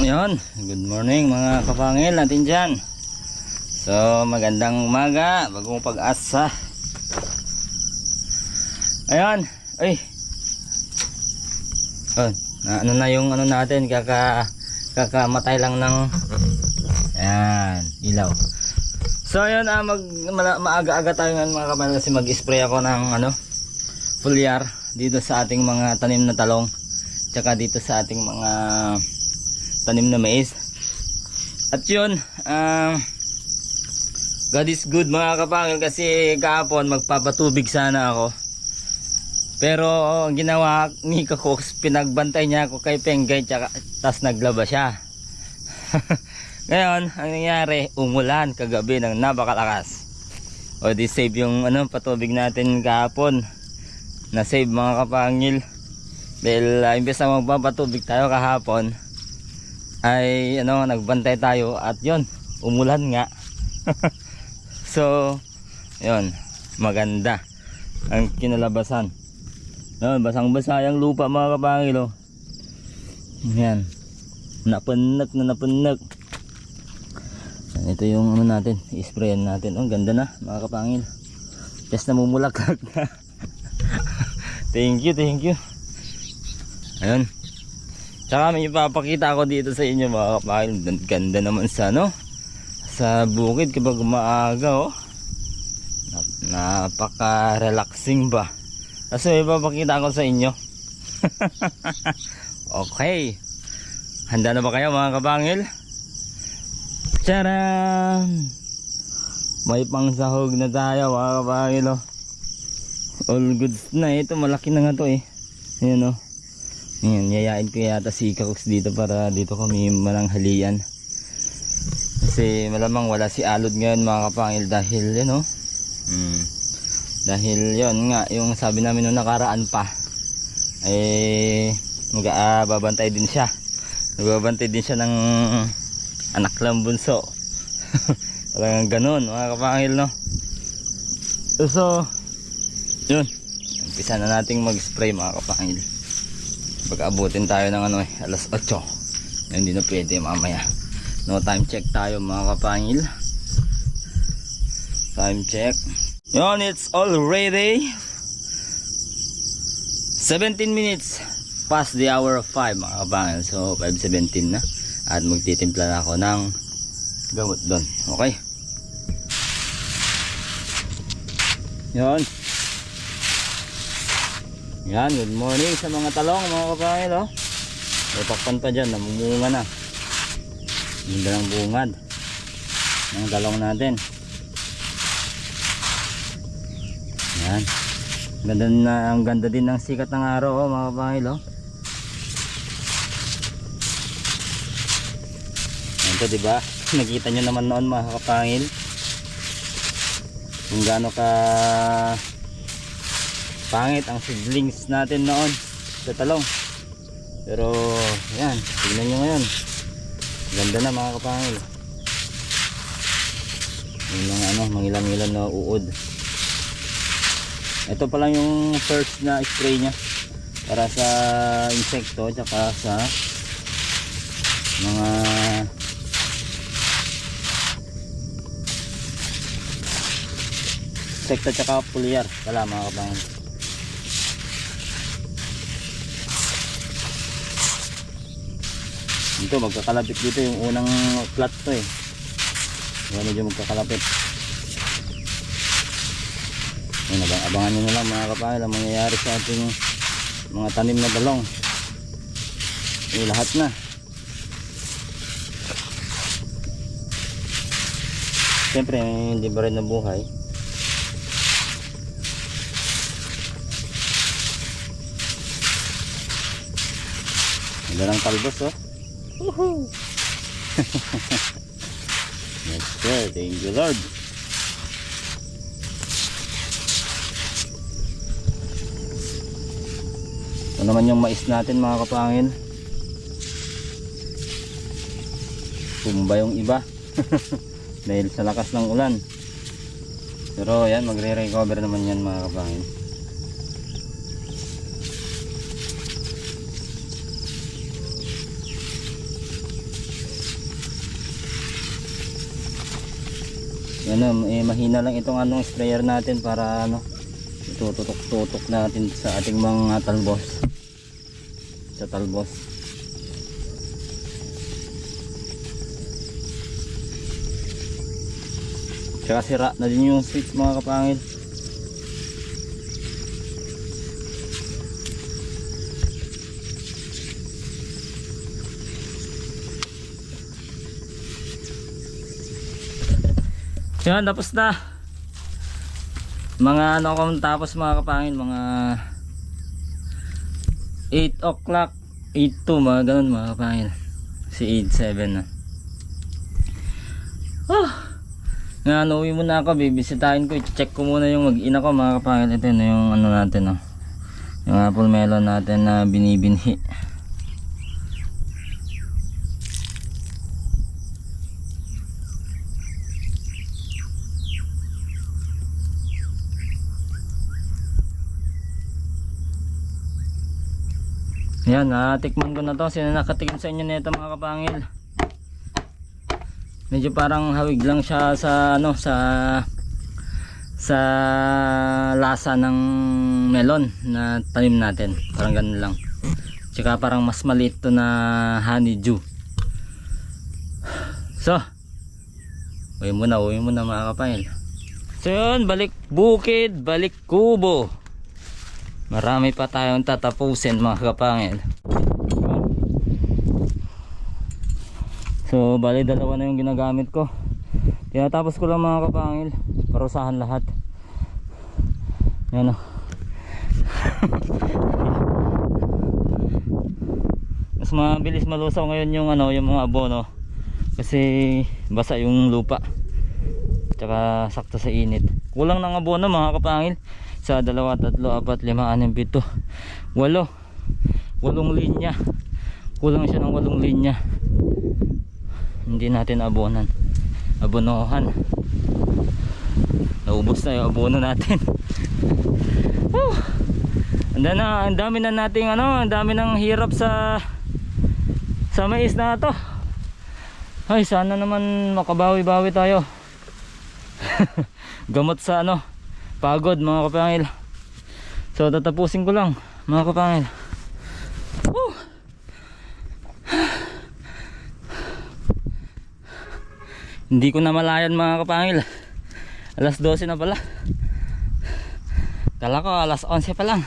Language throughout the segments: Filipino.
Yun, good morning mga kapangil natin dyan. So, magandang umaga, bagong pag-asa. Ayan, ay. Oh, na, ano na yung ano natin, kaka kakamatay lang ng Ayan, ilaw. So, ayun, ah, mag, maaga-aga tayo ngayon mga kapangil kasi mag-spray ako ng ano, foliar dito sa ating mga tanim na talong. Tsaka dito sa ating mga tanim na mais. At yun, ah, God is good mga kapangil kasi kahapon magpapatubig sana ako. Pero ang ginawa ni Kakoks, pinagbantay niya ako kay Penggay tsaka tas naglaba siya. Ngayon, ang nangyari, umulan kagabi ng napakalakas. O di save yung ano, patubig natin kahapon. Na save mga kapangil. Dahil uh, imbes na magpapatubig tayo kahapon, ay ano nagbantay tayo at yon umulan nga. So yon maganda ang kinalabasan. Yon basang basa yung lupa mga kapangil oh. yan. Napunak na napunak. Yan, ito yung ano natin isprayan natin. Oh ganda na mga kapangil. Just namumulaklak na. Thank you thank you. Ayun Tsaka may ipapakita ako dito sa inyo mga kapakil. Ganda naman sa ano. Sa bukid kapag umaaga oh. Nap- Napaka-relaxing ba. Kasi may ipapakita ako sa inyo. okay. Handa na ba kayo mga kapangil? Charan! May pangsahog na tayo mga kapangil oh. All goods na. Ito malaki na nga to eh. Ayan oh. Ngayon, yayain ko yata si Kakoks dito para dito kami mananghalian. Kasi malamang wala si Alod ngayon mga kapangil dahil yun oh. Mm. Dahil yun nga, yung sabi namin nung nakaraan pa, eh, mag ah, babantay din siya. Nagbabantay din siya ng anak lang bunso. Talagang ganun mga kapangil no. So, yun. Umpisa na nating mag-spray mga kapangil pag abutin tayo ng ano eh, alas 8 hindi na pwede mamaya. No time check tayo mga kapangil. Time check. Yun it's already 17 minutes past the hour of 5 mga kapangil. So 5.17 na. At magtitimpla na ako ng gamot doon. Okay? Yun yan, good morning sa mga talong mga kapangil oh. May pakpan pa dyan, namumunga na. Ganda ng bungad ng talong natin. Yan. Ganda na, ang ganda din ng sikat ng araw oh, mga kapangil oh. Yan to, diba? Nakita nyo naman noon mga kapangil. Kung gaano ka pangit ang seedlings natin noon sa talong. Pero yan tignan nyo ngayon. Ganda na mga kapangil. Yung mga ano mangilang ilang na uod. Ito pa lang yung first na spray nya para sa insekto tsaka sa mga insekto tsaka pulyar. Wala mga kapangil Ito magkakalapit dito yung unang plot to eh. Kaya medyo magkakalapit. Ayun, abang abangan nyo na lang mga kapahil ang mangyayari sa ating mga tanim na balong. Eh, lahat na. Siyempre, hindi ba rin nabuhay? Ganda ng talbos oh. Woohoo! yes sir, thank you Lord. Ito naman yung mais natin mga kapangin. Tumba yung iba. Dahil sa lakas ng ulan. Pero yan, magre-recover naman yan mga kapangin. Yan eh, mahina lang itong anong sprayer natin para ano, tututok-tutok natin sa ating mga talbos. Sa talbos. Tsaka sira na din yung switch mga kapangil. Yan, tapos na. Mga ano ako tapos mga kapangil, mga 8 o'clock, 8 to, mga ganun mga kapangil. Si 8, 7 na. Oh, nga, ano, uwi muna ako, bibisitahin ko, i-check ko muna yung mag-ina ko mga kapangil. Ito na yung ano natin, oh. Yung apple melon natin na binibinhi. Yan, natikman ko na to. Sino nakatikim sa inyo nito mga kapangil? Medyo parang hawig lang siya sa ano sa sa lasa ng melon na tanim natin. Parang ganun lang. Tsaka parang mas maliit to na honeydew. So, uwi muna, uwi muna mga kapangil. So yun, balik bukid, balik kubo. Marami pa tayong tatapusin mga kapangil. So, bali dalawa na yung ginagamit ko. Tinatapos ko lang mga kapangil. Parusahan lahat. Yan o. Mas mabilis malusaw ngayon yung ano, yung mga abono. Kasi basa yung lupa. Tsaka sakto sa init. Kulang ng abono mga kapangil sa dalawa, tatlo, apat, lima, anim, pito, walo. Walong linya. Kulang siya ng walong linya. Hindi natin abonan. Abonohan. Naubos na yung abono natin. Woo! Ang dami na, ang dami na nating ano, ang dami ng hirap sa sa mais na to. Ay, sana naman makabawi-bawi tayo. Gamot sa ano, pagod mga kapangil. So tatapusin ko lang mga kapangil. Hindi ko na malayan mga kapangil. Alas 12 na pala. Kala ko alas 11 pa lang.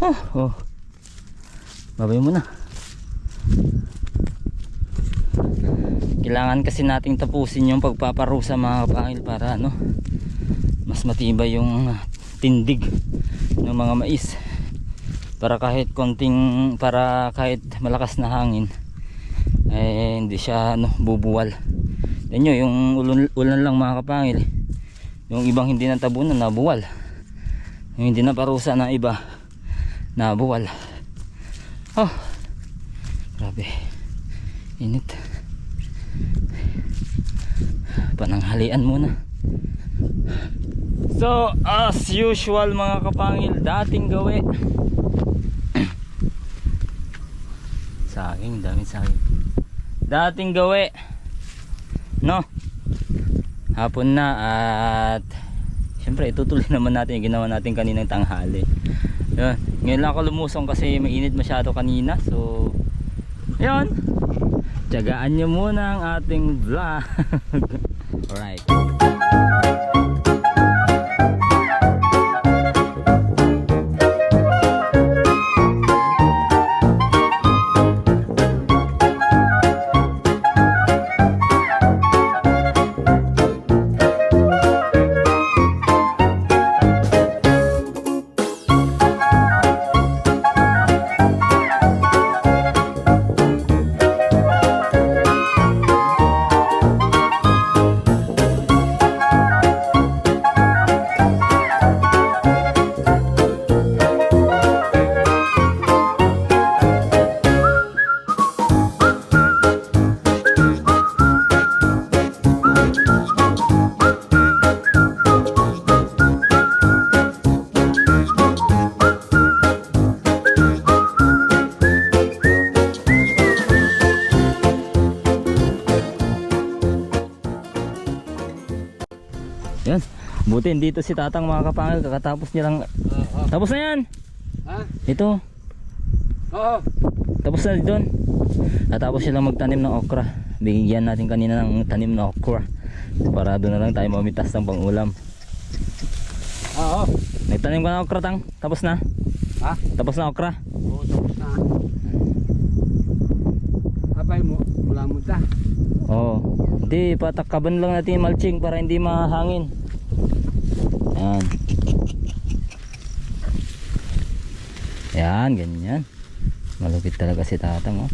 Oh, oh. babay mo kailangan kasi nating tapusin yung pagpaparusa mga kapangil para ano mas matibay yung tindig ng mga mais. Para kahit konting para kahit malakas na hangin eh hindi siya ano, bubuwal. Yan nyo yung ulan, ulan lang mga kapangil. Yung ibang hindi natabunan nabuwal. Yung hindi na parusa na iba nabuwal. Oh grabe. Init. Pananghalian muna So, as usual mga kapangil, dating gawi. saging, dami saging. Dating gawi. No? Hapon na at Siyempre, itutuloy naman natin yung ginawa natin kaninang tanghali. Yun. Ngayon lang ako lumusong kasi mainit masyado kanina. So, yun. Tiyagaan nyo muna ang ating vlog. Alright. Buti dito si tatang mga kapangil. Kakatapos niya lang. Oo. Tapos na yan. Ha? Ito. Oo. Tapos na doon. Natapos silang magtanim ng okra. Bigyan natin kanina ng tanim ng okra. Para doon na lang tayo mamitas ng pangulam. Oo. Nagtanim ka ng okra tang? Tapos na? Ha? Tapos na okra? Oo, tapos na. Abay mo, mula mo ta. Oo. Hindi, patakaban lang natin yung mulching para hindi mahangin. Yan. Yan, ganyan. Malupit talaga si tatang oh.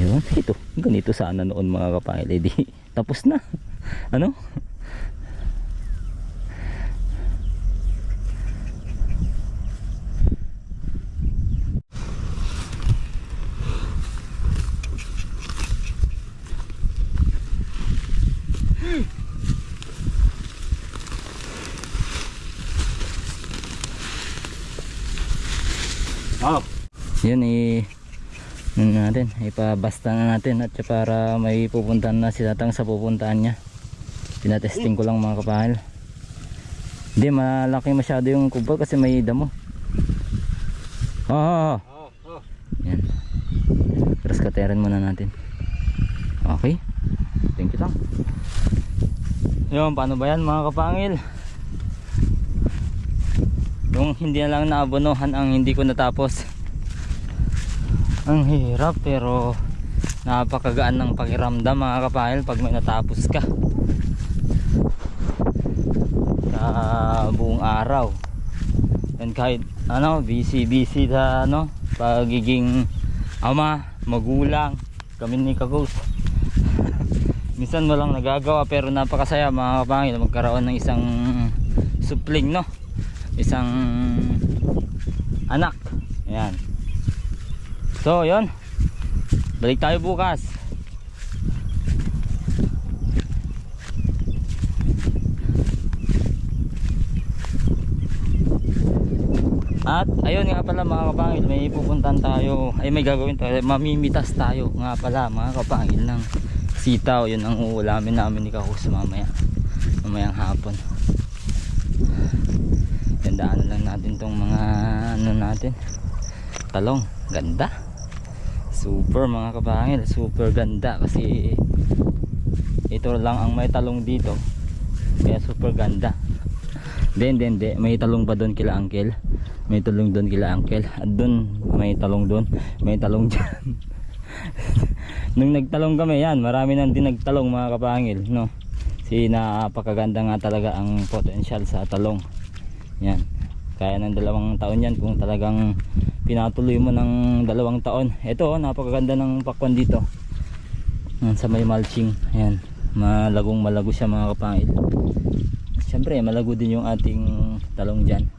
Yun, ito. Ganito sana noon mga kapangil. Eh di, tapos na. Ano? Oo. Yun i ano natin, ipabasta na natin at para may pupuntahan na si tatang sa pupuntahan niya. Pinatesting ko lang mga kapahal. Hindi, malaki masyado yung kubal kasi may damo. Oh, Oo. Oo. yan. Cross cuterin muna natin. Okay. Thank you tang. Yun, paano ba yan mga kapangil? Yung hindi na lang naabonohan ang hindi ko natapos. Ang hirap pero napakagaan ng pakiramdam mga kapahil pag may natapos ka. Sa buong araw. And kahit ano, busy busy sa ano, pagiging ama, magulang, kami ni Kagos. Minsan walang nagagawa pero napakasaya mga kapangil magkaroon ng isang supling no. Isang anak. Ayan. So, yon. Balik tayo bukas. At ayun nga pala mga kapangil, may pupuntan tayo, ay may gagawin tayo, mamimitas tayo nga pala mga kapangil ng sitaw, yun ang uulamin namin ni Kakus mamaya, mamayang hapon. Gandaan lang natin tong mga ano natin, talong, ganda. Super mga kapangil, super ganda kasi ito lang ang may talong dito, kaya super ganda. Then, then, then, may talong pa doon kila uncle. May talong doon kila uncle. At doon, may talong doon. May talong dyan. Nung nagtalong kami, yan, marami nang din nagtalong mga kapangil, no? Si napakaganda nga talaga ang potential sa talong. Yan. Kaya ng dalawang taon yan kung talagang pinatuloy mo ng dalawang taon. Ito, oh, napakaganda ng pakwan dito. Yan, sa may mulching. Ayan. Malagong malago siya mga kapangil. Siyempre, malago din yung ating talong dyan.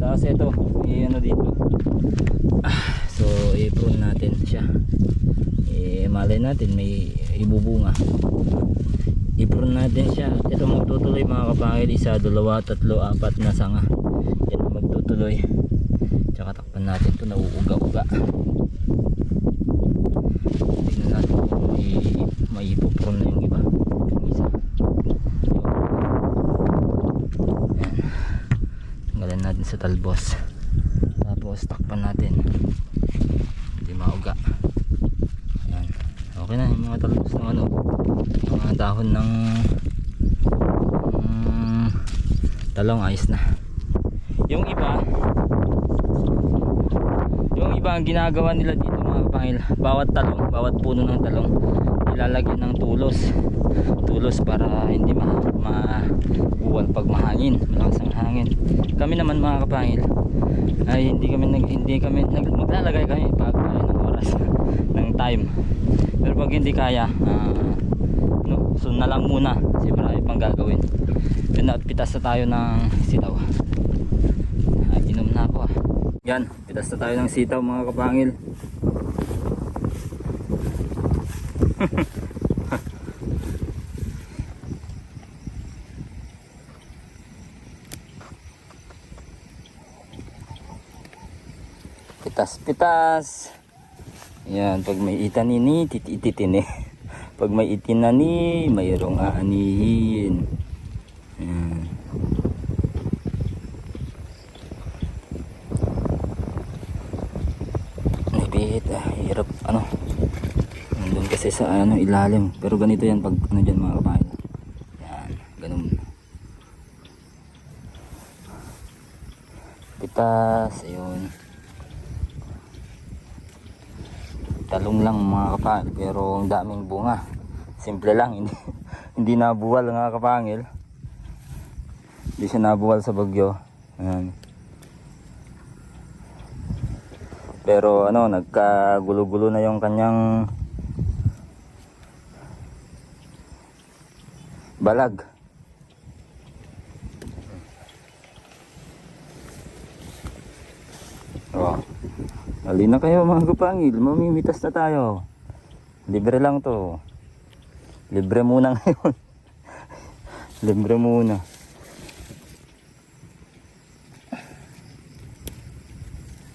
Tapos ito, ano dito. Ah, so, i-prune natin siya. Eh, malay natin, may ibubunga. I-prune natin siya. Ito magtutuloy mga kapangil. Isa, dalawa, tatlo, apat na sanga. Yan magtutuloy. Takpan natin ito, nauuga-uga. Tingnan natin kung may, may na yung iba. Yung isa. Tanggalan natin sa talbos. Tapos takpan natin. Hindi mauga. Yan. Okay na yung mga talbos ng ano. Mga dahon ng mm, talong ayos na. Yung iba iba ang ginagawa nila dito mga kapangil. Bawat talong, bawat puno ng talong ilalagyan ng tulos. Tulos para hindi ma, ma buwal pag mahangin malakas ang hangin. Kami naman mga kapangil ay hindi kami nag, hindi kami nag, maglalagay kami pag kaya ng oras ng time. Pero pag hindi kaya ah, no, so na lang muna. Kasi marami pang gagawin. Pinapitas na tayo ng sitaw. Ay inom na ako ah. Yan pitas tayo ng sitaw mga kapangil. Pitas pitas. Yan pag may itanini titititin eh. Pag may itinani mayroong aanihin. Yan Hirap ano. Nandun kasi sa ano ilalim. Pero ganito yan pag ano dyan mga kabayan. Yan. Ganun. Pitas. Ayun. Talong lang mga kapangil. Pero ang daming bunga. Simple lang. Hindi, hindi nabuwal mga kapangil. Hindi siya nabuwal sa bagyo. Ayan. Pero ano, nagkagulo-gulo na yung kanyang balag. Oh. Hali na kayo mga kapangil, mamimitas na tayo. Libre lang to. Libre muna ngayon. Libre muna.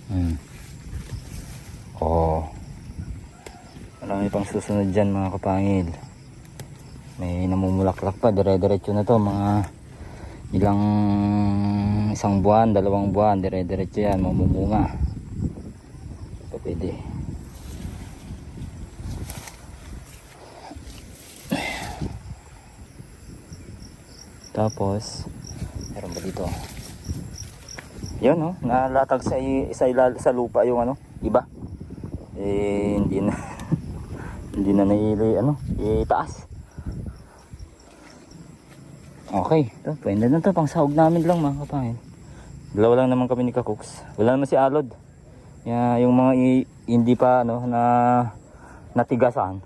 Hmm. Oo. Marami pang susunod dyan mga kapangil. May namumulaklak pa. Dire-diretso na to. Mga ilang isang buwan, dalawang buwan. Dire-diretso yan. Mamumunga. Ito pwede. Tapos, meron ba dito? Yun no, nalatag sa sa, sa lupa yung ano, iba. Eh hindi na hindi na naili ano, itaas. Okay, to, pwede na to pang sahog namin lang mga kapangin. Dalawa lang naman kami ni Kakuks. Wala naman si Alod. Ya, yung mga i- hindi pa ano na natigasan.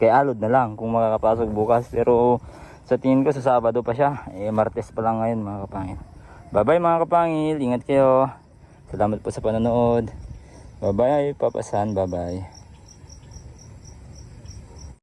Kay Alod na lang kung makakapasok bukas pero sa tingin ko sa Sabado pa siya. Eh Martes pa lang ngayon mga kapangin. Bye bye mga kapangil. Ingat kayo. Salamat po sa panonood. Bye bye Papasan. Bye bye.